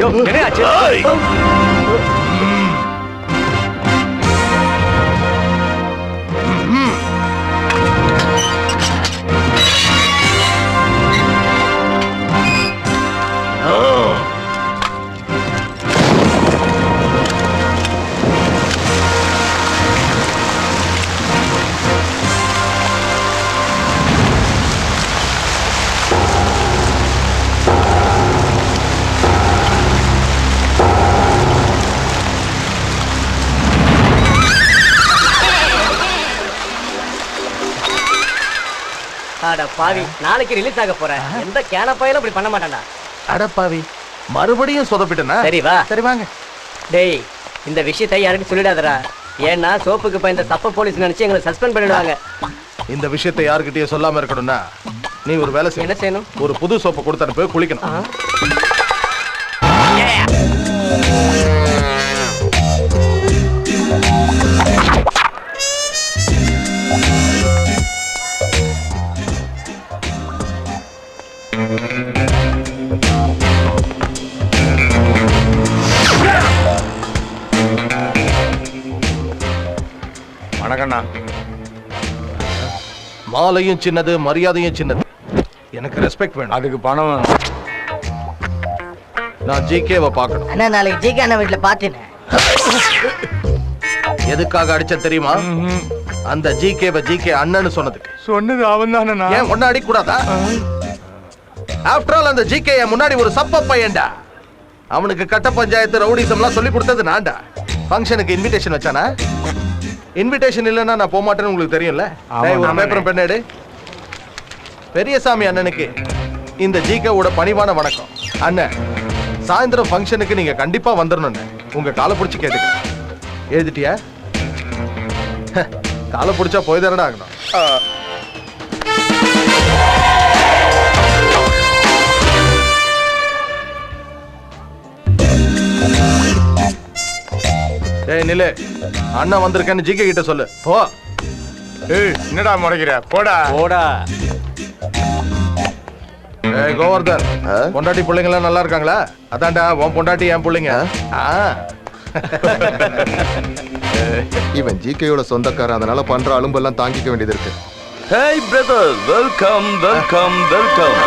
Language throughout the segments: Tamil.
யோ, அட பாவி நாளைக்கு ரிலீஸ் ஆக போறேன். எந்த கேனப்பாயிலும் இப்படி பண்ண மாட்டான்டா. அடப்பாவி மறுபடியும் சொதப்பிட்டனா? சரி வா. சரி வாங்க. டேய் இந்த விஷயத்தை யாருக்கும் சொல்லிடாதடா. ஏன்னா சோப்புக்கு போய் இந்த தப்ப போலீஸ் நினைச்சு எங்களை சஸ்பெண்ட் பண்ணிடுவாங்க. இந்த விஷயத்தை யாருக்கிட்டயும் சொல்லாம இருக்கணும்னா நீ ஒரு வேலை செய்யணும். ஒரு புது சோப்பை கொடுத்து அனுப்பி குளிக்கணும். மாலையும் சின்னது மரியாதையும் சின்னது. எனக்கு ரெஸ்பெக்ட் வேணும். அதுக்கு பணம் வேணும். நான் ஜிகேவை பார்க்கணும். அண்ணா நாளைக்கு ஜிகே அண்ணா வீட்டுல பாத்தீங்க. எதுக்காக அடிச்ச தெரியுமா? அந்த ஜிகேவை ஜிகே அண்ணன்னு சொன்னதுக்கு. சொன்னது அவன் தானண்ணா ஏன் ஒன்னும் அடிக்கூடாதா ஆஃப்டர் ஆல் அந்த ஜிகே முன்னாடி ஒரு சப்ப பையன்டா. அவனுக்கு கட்ட பஞ்சாயத்து ரவுடிசம்லாம் சொல்லி கொடுத்தது நான்டா. ஃபங்க்ஷனுக்கு இன்விடேஷன் வச்சானா? இன்விடேஷன் இல்லைன்னா நான் போக மாட்டேன்னு உங்களுக்கு தெரியும்ல? ஒரு. பேப்பரும் பெண்ணேடு பெரியசாமி அண்ணனுக்கு இந்த ஜிகேவோட பணிவான வணக்கம். அண்ணன் சாயந்தரம் ஃபங்க்ஷனுக்கு நீங்க கண்டிப்பா வந்துடணும்னு உங்க காலை பிடிச்சி கேட்டுக்கிறேன் எழுதிட்டியா? காலை பிடிச்சா போய் தானடா ஆகணும். நில்லு. அண்ணன் வந்திருக்கேன்னு ஜிகே கிட்ட சொல்லு. போ. ஏய் என்னடா முறைக்கிற? போடா. போடா. ஏய் கோவர்தன் பொண்டாட்டி பிள்ளைங்க எல்லாம் நல்லா இருக்காங்களா? அதான்டா உன் பொண்டாட்டி என் பிள்ளைங்க. இவன் ஜிகேயோட சொந்தக்காரன் அதனால பண்ற அலும்பெல்லாம் தாங்கிக்க வேண்டியது இருக்கு. Hey brother welcome welcome welcome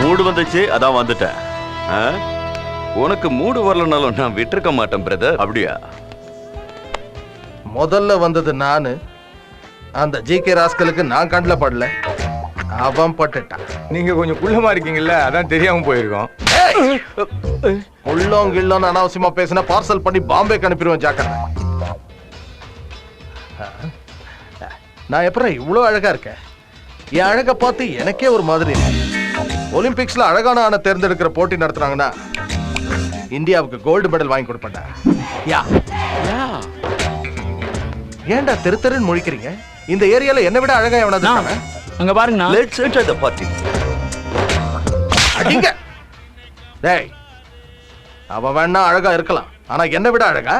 mood வந்துச்சு அதான் வந்துட்டேன்? உனக்கு மூடு வரலனாலும் நான் விட்டிருக்க மாட்டேன் பிரதர் அப்படியா? முதல்ல வந்தது நானு. அந்த ஜிகே ராஸ்கலுக்கு நான் கண்ணில் படல. அவன் பட்டுட்டான். நீங்க கொஞ்சம் குள்ளமா இருக்கீங்கல்ல அதான் தெரியாம போயிருக்கோம். உள்ளோம் கிள்ளோன்னு அனாவசியமா பேசினா பார்சல் பண்ணி பாம்பேக்கு அனுப்பிடுவேன் ஜாக்கிரதை நான் எப்பறம் இவ்வளோ அழகா இருக்கேன்? என் அழகை பார்த்து எனக்கே ஒரு மாதிரி ஒலிம்பிக்ஸ்ல அழகான ஆணை தேர்ந்தெடுக்கிற போட்டி நடத்துறாங்கன்னா இந்தியாவுக்கு கோல்டு மெடல் வாங்கி கொடுப்பேன்டா. யா. ஏன்டா தெரு தெருன்னு முழிக்கிறீங்க? இந்த ஏரியால என்ன விட அழகா இருக்கானா? அங்க பாருங்கண்ணா. லெட்ஸ் என்ஜாய் தி பார்ட்டி அடிங்க. டேய். அவ வேணா அழகா இருக்கலாம். ஆனா என்ன விட அழகா?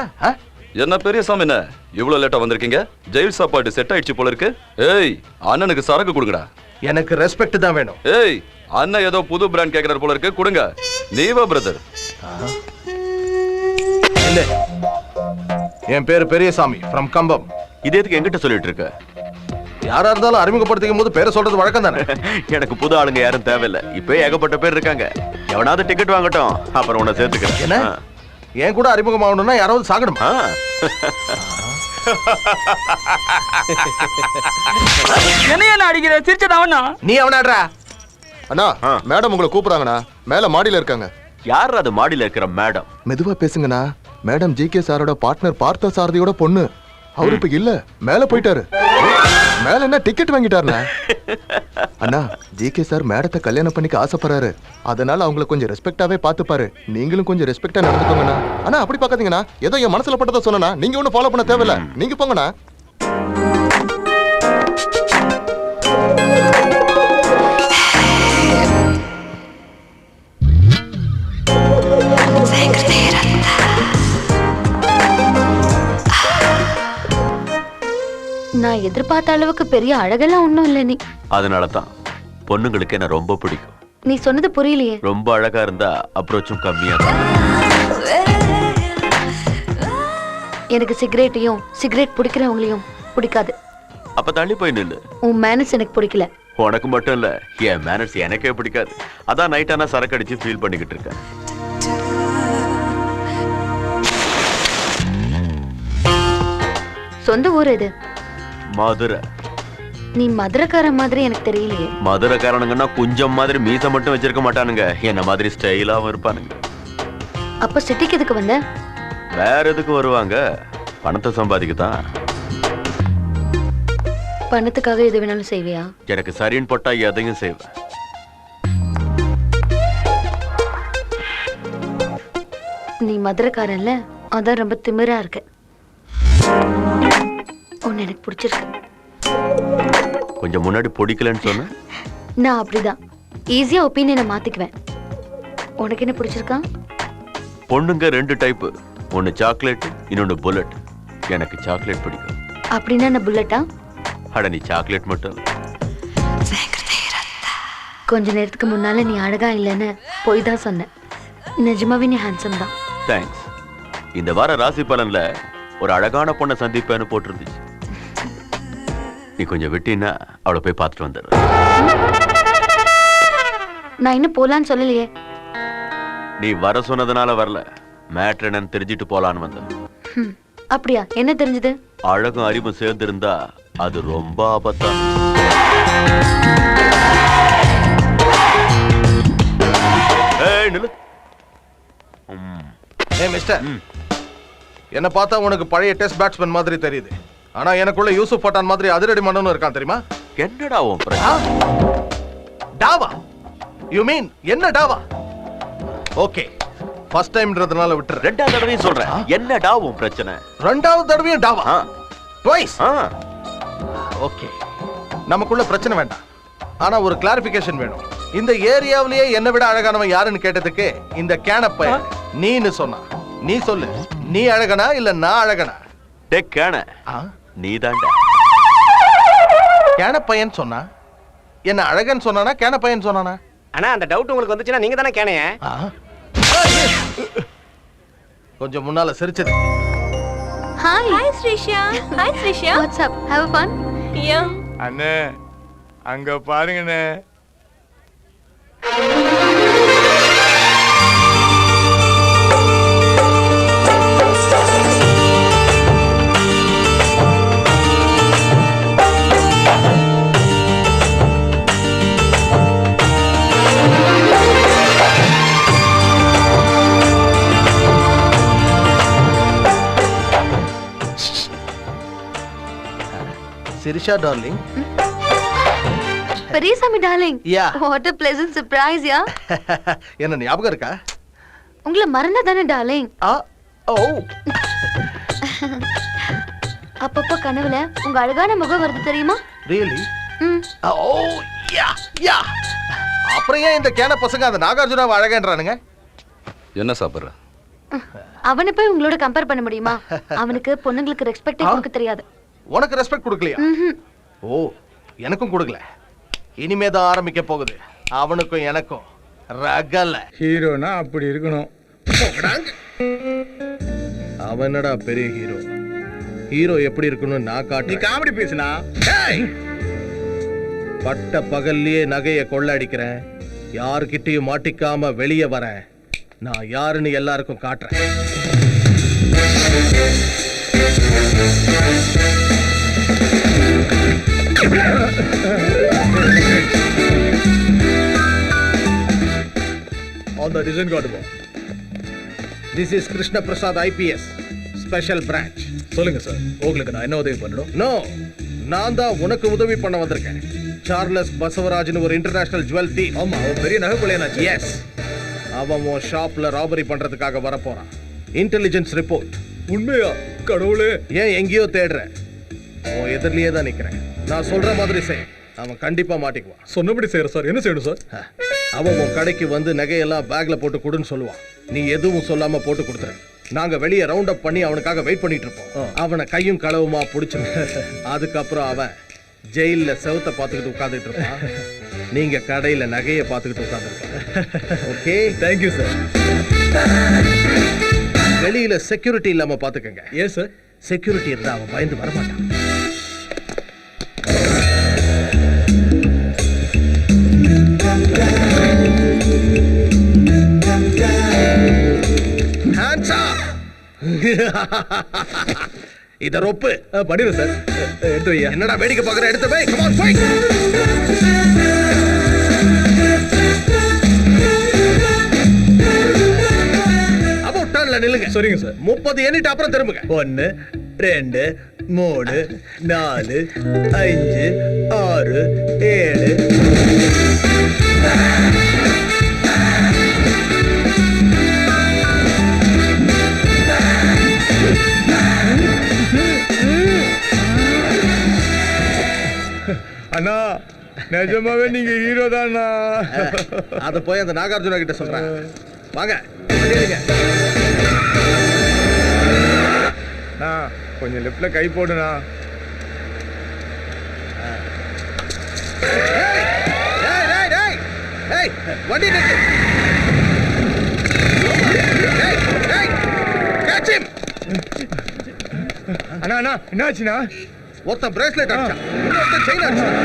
என்ன பெரிய சாமி என்ன? இவ்வளவு லேட்டா வந்திருக்கீங்க? ஜெயில் சாப்பாடு செட் ஆயிடுச்சு போல இருக்கு. ஏய் அண்ணனுக்கு சரக்கு கொடுங்கடா. எனக்கு ரெஸ்பெக்ட் தான் வேணும். ஏய் அண்ணன் ஏதோ புது பிராண்ட் கேக்குறாரு போல இருக்கு. கொடுங்க. நீவா பிரதர் இல்ல. என் பேரு பெரியசாமி ஃப்ரம் கம்பம். இது எதுக்கு என்கிட்ட சொல்லிட்டு இருக்க? யாரா இருந்தாலும் அறிமுகப்படுத்திக்கும் போது பேரை சொல்றது வழக்கம் தானே? எனக்கு புது ஆளுங்க யாரும் தேவையில்ல. இப்போ ஏகப்பட்ட பேர் இருக்காங்க. எவனாவது டிக்கெட் வாங்கட்டும். அப்புறம் உன்னை சேர்த்துக்கிறேன். என்ன? என் கூட அறிமுகமாகணும்னா யாராவது சாகணுமா. ஆ. என்னையா நான் அடிக்கிற? சிரிச்சதாவண்ணா நீ அவனாடுறா. அண்ணா ஆ. மேடம் உங்களை கூப்பிடுறாங்கண்ணா. மேல மாடியில இருக்காங்க. யார் அது மாடியில இருக்கிற மேடம்? மெதுவா பேசுங்கண்ணா. மேடம் ஜிகே சாரோட பார்ட்னர் பார்த்த சாரதியோட பொண்ணு. அவரு இப்ப இல்ல மேல போயிட்டாரு. மேல என்ன டிக்கெட் வாங்கிட்டாருண்ணா? அண்ணா ஜிகே சார் மேடத்தை கல்யாணம் பண்ணிக்க ஆசைப்படுறாரு. அதனால அவங்கள கொஞ்சம் ரெஸ்பெக்டாவே பாத்துப்பாரு நீங்களும் கொஞ்சம் ரெஸ்பெக்டா நடந்துக்கோங்கண்ணா. அண்ணா அப்படி பாக்காதீங்கண்ணா ஏதோ என் மனசுல பட்டதை சொன்னா நீங்க ஒன்னும் ஃபாலோ பண்ண தேவையில்ல. நீங்க போங்கண்ணா. நான் எதிர்பார்த்த அளவுக்கு பெரிய அழகெல்லாம் ஒன்றும் இல்லை நீ. அதனால தான் பொண்ணுங்களுக்கு என்ன ரொம்ப பிடிக்கும். நீ சொன்னது புரியலையே. ரொம்ப அழகா இருந்தா அப்ரோச்சும் கம்மியா தான். எனக்கு சிகரெட்டையும் சிகரெட் பிடிக்கிறவங்களையும் பிடிக்காது. அப்ப தள்ளி போய் நில்லு. உன் மேனஸ் எனக்கு பிடிக்கல. உனக்கு மட்டும் இல்ல என் மேனர்ஸ் எனக்கே பிடிக்காது. அதான் நைட் ஆனா சரக்கு அடிச்சு ஃபீல் பண்ணிக்கிட்டு இருக்கேன். சொந்த ஊர் இது மதுரை. நீ மதுரைக்கார மாதிரி எனக்கு தெரியலையே. மதுரைக்காரனுங்கன்னா குஞ்சம் மாதிரி மீசை மட்டும் வச்சிருக்க மாட்டானுங்க. என்ன மாதிரி ஸ்டைலாவும் இருப்பானுங்க. அப்ப சிட்டிக்கு எதுக்கு வந்த? வேற எதுக்கு வருவாங்க? பணத்தை சம்பாதிக்க தான் பணத்துக்காக எது வேணாலும் செய்வியா? எனக்கு சரின்னு போட்டா எதையும் செய்வேன். நீ மதுரைக்காரன்ல? அதான் ரொம்ப திமிரா இருக்க. உன்னை எனக்கு பிடிச்சிருக்கு. கொஞ்சம் முன்னாடி பிடிக்கலன்னு சொன்னேன் நான் அப்படிதான். ஈஸியா ஒப்பீனியனை மாத்திக்குவேன். உனக்கு என்ன பிடிச்சிருக்கா? பொண்ணுங்க ரெண்டு டைப்பு ஒன்னு சாக்லேட் இன்னொன்னு புல்லட் எனக்கு சாக்லேட் பிடிக்கும். அப்படின்னா நான் புல்லட்டா அட நீ சாக்லேட் மட்டும். கொஞ்ச நேரத்துக்கு முன்னால நீ அழகா இல்லைன்னு போய் தான் சொன்னேன். நிஜமாவே நீ ஹேண்ட்ஸம் தான். தேங்க்ஸ் இந்த வார ராசி பலன்ல ஒரு அழகான பொண்ணை சந்திப்பேன்னு போட்டிருந்துச்சு. நீ கொஞ்சம் விட்டினா அவளை போய் பார்த்துட்டு வந்துடுற நான் இன்னும் போலான்னு சொல்லலையே. நீ வர சொன்னதுனால வரல. மேட்ரு என்னன்னு தெரிஞ்சிட்டு போலான்னு வந்தேன். ஹம், அப்படியா? என்ன தெரிஞ்சது? அழகும் அறிவும் சேர்ந்திருந்தா அது ரொம்ப ஆபத்தா. ஏய் நில்லு. மிஸ்டர் என்ன பார்த்தா உனக்கு பழைய டெஸ்ட் பேட்ஸ்மேன் மாதிரி தெரியுது. ஆனா எனக்குள்ள யூசுப் பட்டான் மாதிரி அதிரடி மன்னனும் இருக்கான் தெரியுமா? என்னடா உன் டாவா? யூ மீன் என்ன டாவா? ஓகே ஃபர்ஸ்ட் டைம்ன்றதுனால விட்டுறேன். ரெண்டாவது தடவையும் சொல்றேன். என்னடா உன் பிரச்சனை? ரெண்டாவது தடவையும் டாவா. ஆ, ட்வைஸ் ஆ, ஓகே நமக்குள்ள பிரச்சனை வேண்டாம். ஆனா ஒரு கிளாரிபிகேஷன் வேணும். இந்த ஏரியாவிலேயே என்னை விட அழகானவன் யாருன்னு கேட்டதுக்கு இந்த கேனப்ப நீன்னு சொன்னான். நீ சொல்லு. நீ அழகனா இல்ல நான் அழகனா? டேய் கேன. நீதான்டா கேனப்பையன் சொன்னா? என்ன அழகன் சொன்னானா கேனப்பையன் சொன்னானா? அண்ணா அந்த டவுட் உங்களுக்கு வந்துச்சுன்னா நீங்க தானே கேனைய? கொஞ்சம் முன்னால சிரிச்சது. Hi Hi Srisha. Hi Srisha. What's up have fun Yeah. அண்ணே அங்க பாருங்கண்ணே. Sirisha darling Periyasamy darling Yeah. What a pleasant surprise yeah என்ன ஞாபகம் இருக்கா உங்களை மறந்தா தானே டார்லிங் ஆ ஓ அப்பப்போ கனவுல உங்க அழகான முகம் வருது தெரியுமா ரியலி ஓ யா யா அப்புறம் ஏன் இந்த கேன பசங்க அந்த நாகார்ஜுனாவை அழகன்றானுங்க என்ன சாப்பிட்ற அவனை போய் உங்களோட கம்பேர் பண்ண முடியுமா அவனுக்கு பொண்ணுங்களுக்கு ரெஸ்பெக்டே கொடுக்க தெரியாது உனக்கு ரெஸ்பெக்ட் கொடுக்கலையா. ஓ எனக்கும் கொடுக்கல. இனிமே தான் ஆரம்பிக்க போகுது. அவனுக்கும் எனக்கும் ரகல. ஹீரோனா அப்படி இருக்கணும். அவன் என்னடா பெரிய ஹீரோ. ஹீரோ எப்படி இருக்கணும்னு நான் காட்டுறேன். காமெடி பேசுனா. டேய்! பட்ட பகல்லையே நகைய கொள்ளடிக்கிறேன். யாருக்கிட்டையும் மாட்டிக்காம வெளியே வரேன் நான் யாருன்னு எல்லாருக்கும் காட்டுறேன். ஆன் த டிசைன் காட்டுவோம் this is Krishna Prasad IPS special branch சொல்லுங்க சார் உங்களுக்கு நான் என்ன உதவி பண்ணணும்? நோ நான் தான் உனக்கு உதவி பண்ண வந்திருக்கேன். சார்லஸ் பசவராஜ்னு ஒரு இன்டர்நேஷனல் ஜுவல் தீ ஆமா அவன் பெரிய நகை கொள்ளையனாச்சு எஸ் அவன் உன் ஷாப்ல ராபரி பண்றதுக்காக வர போறான் இன்டெலிஜென்ஸ் ரிப்போர்ட் உண்மையா? கடவுளே. ஏன் எங்கேயோ தேடுற? உன் எதிரிலேயே தான் நிக்கிறேன். நான் சொல்ற மாதிரி செய். அவன் கண்டிப்பா மாட்டிக்குவான். சொன்னபடி செய்யற சார். என்ன செய்யணும் சார்? அவன் உன் கடைக்கு வந்து நகையெல்லாம் பேக்ல போட்டு கொடுன்னு சொல்லுவான். நீ எதுவும் சொல்லாம போட்டு கொடுத்துரு. நாங்க வெளியே ரவுண்ட் அப் பண்ணி அவனுக்காக வெயிட் பண்ணிட்டு இருப்போம். அவனை கையும் களவுமா புடிச்சிடும் அதுக்கப்புறம் அவன் ஜெயில்ல செவுத்த பார்த்துக்கிட்டு உட்கார்ந்துட்டு இருப்பான். நீங்க கடையில நகையை பார்த்துக்கிட்டு உட்கார்ந்துருப்பாங்க. ஓகே? தேங்க்யூ சார் வெளியில செக்யூரிட்டி இல்லாம பாத்துக்கங்க ஏன் சார் செக்யூரிட்டி இருந்தா அவன் பயந்து வரமாட்டான். இத ரொப்பு. பண்ணிடுறேன் சார். எடுத்து வையா. என்னடா வேடிக்கை பார்க்கற? எடுத்து போய் அப்போ டர்ன்ல நில்லுங்க. சரிங்க சார். முப்பது எண்ணிட்டு அப்புறம் திரும்புங்க. ஒன்று ரெண்டு மூணு நாலு அஞ்சு ஆறு ஏழு. அண்ணா நிஜமாவே நீங்க ஹீரோ தானா அத போய் அந்த நாகார்ஜுனா கிட்ட சொல்றேன். வாங்க கொஞ்சம் லெஃப்ட்ல கை போடுண்ணா. வண்டி. அண்ணா அண்ணா என்னாச்சுண்ணா? ஒருத்தன் பிரேஸ்லெட் அடிச்சான். இன்னொருத்தன் செயின் அடிச்சான்.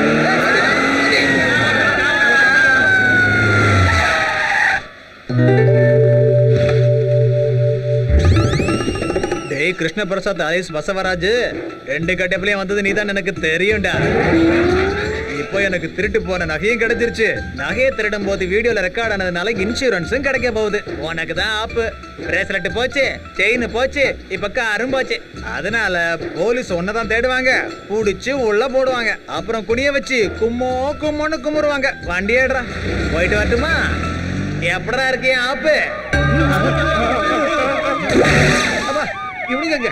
டேய், கிருஷ்ண பிரசாத் ஐஸ் பசவராஜ் ரெண்டு கட்டப்பிலையும் வந்தது நீதான் எனக்கு தெரியும்டா. போய் எனக்கு திருட்டு போன நகையும் கிடைச்சிருச்சு. நகையை திருடும் போது வீடியோல ரெக்கார்ட் ஆனதுனால இன்சூரன்ஸும் கிடைக்க போகுது. உனக்கு தான் ஆப்பு. பிரேஸ்லெட் போச்சு செயின் போச்சு இப்ப காரும் போச்சு. அதனால போலீஸ் தான் தேடுவாங்க. புடிச்சு உள்ள போடுவாங்க. அப்புறம் குனிய வச்சு கும்மோ கும்மோன்னு கும்பிடுவாங்க வண்டி ஏடுறா. போயிட்டு வரட்டுமா? எப்படா இருக்கேன் ஆப்பு? இவனுங்க எங்க?